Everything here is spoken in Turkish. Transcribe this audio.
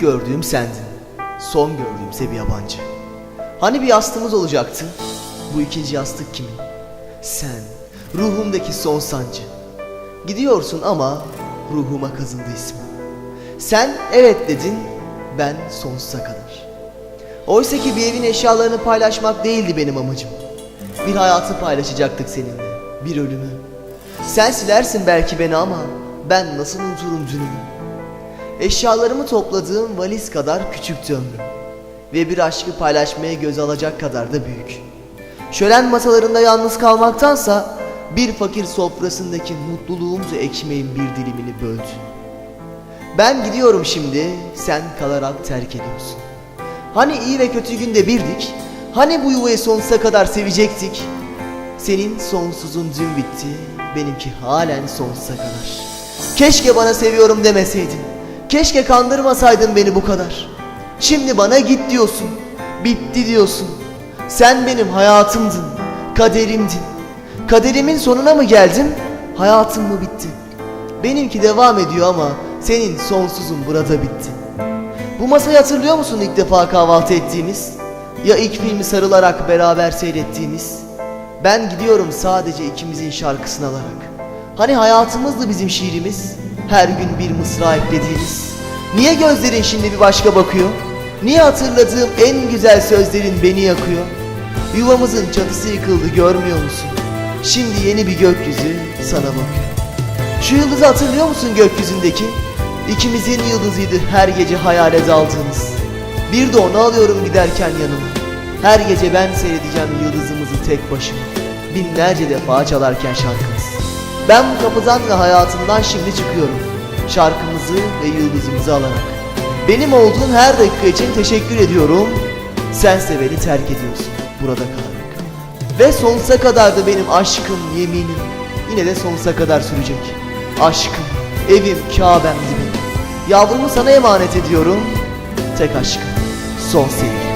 gördüğüm sendin. Son gördüğümse bir yabancı. Hani bir yastığımız olacaktı? Bu ikinci yastık kimin? Sen, ruhumdaki son sancı. Gidiyorsun ama ruhuma kazındı ismin. Sen evet dedin, ben sonsuza kadar. Oysa ki bir evin eşyalarını paylaşmak değildi benim amacım. Bir hayatı paylaşacaktık seninle, bir ölümü. Sen silersin belki beni ama ben nasıl unuturum dünümü. Eşyalarımı topladığım valiz kadar küçüktü ömrüm. Ve bir aşkı paylaşmaya göz alacak kadar da büyük. Şölen masalarında yalnız kalmaktansa bir fakir sofrasındaki mutluluğumcu ekmeğin bir dilimini böldü. Ben gidiyorum şimdi, sen kalarak terk ediyorsun. Hani iyi ve kötü günde birdik, hani bu yuvayı sonsuza kadar sevecektik. Senin sonsuzun dün bitti, benimki halen sonsuza kadar. Keşke bana seviyorum demeseydin, keşke kandırmasaydın beni bu kadar. Şimdi bana git diyorsun, bitti diyorsun. Sen benim hayatımdın, kaderimdin. Kaderimin sonuna mı geldim, hayatım mı bitti? Benimki devam ediyor ama senin sonsuzun burada bitti. Bu masayı hatırlıyor musun ilk defa kahvaltı ettiğimiz? Ya ilk filmi sarılarak beraber seyrettiğimiz? Ben gidiyorum sadece ikimizin şarkısını alarak. Hani hayatımızdı bizim şiirimiz? Her gün bir mısra eklediğimiz. Niye gözlerin şimdi bir başka bakıyor? Niye hatırladığım en güzel sözlerin beni yakıyor? Yuvamızın çatısı yıkıldı görmüyor musun? Şimdi yeni bir gökyüzü sana bakıyor. Şu yıldızı hatırlıyor musun gökyüzündeki? İkimizin yıldızıydı her gece hayale daldığımız. Bir de onu alıyorum giderken yanıma. Her gece ben seyredeceğim yıldızımızı tek başıma. Binlerce defa çalarken şarkımız. Ben bu kapıdan ve hayatımdan şimdi çıkıyorum. Şarkımızı ve yıldızımızı alarak. Benim olduğun her dakika için teşekkür ediyorum. Sense beni terk ediyorsun burada kalarak. Ve sonsuza kadar da benim aşkım, yeminim. Yine de sonsuza kadar sürecek. Aşkım, evim, Kabe'mdi benim. Yavrumu sana emanet ediyorum. Tek aşkım, son sevgi.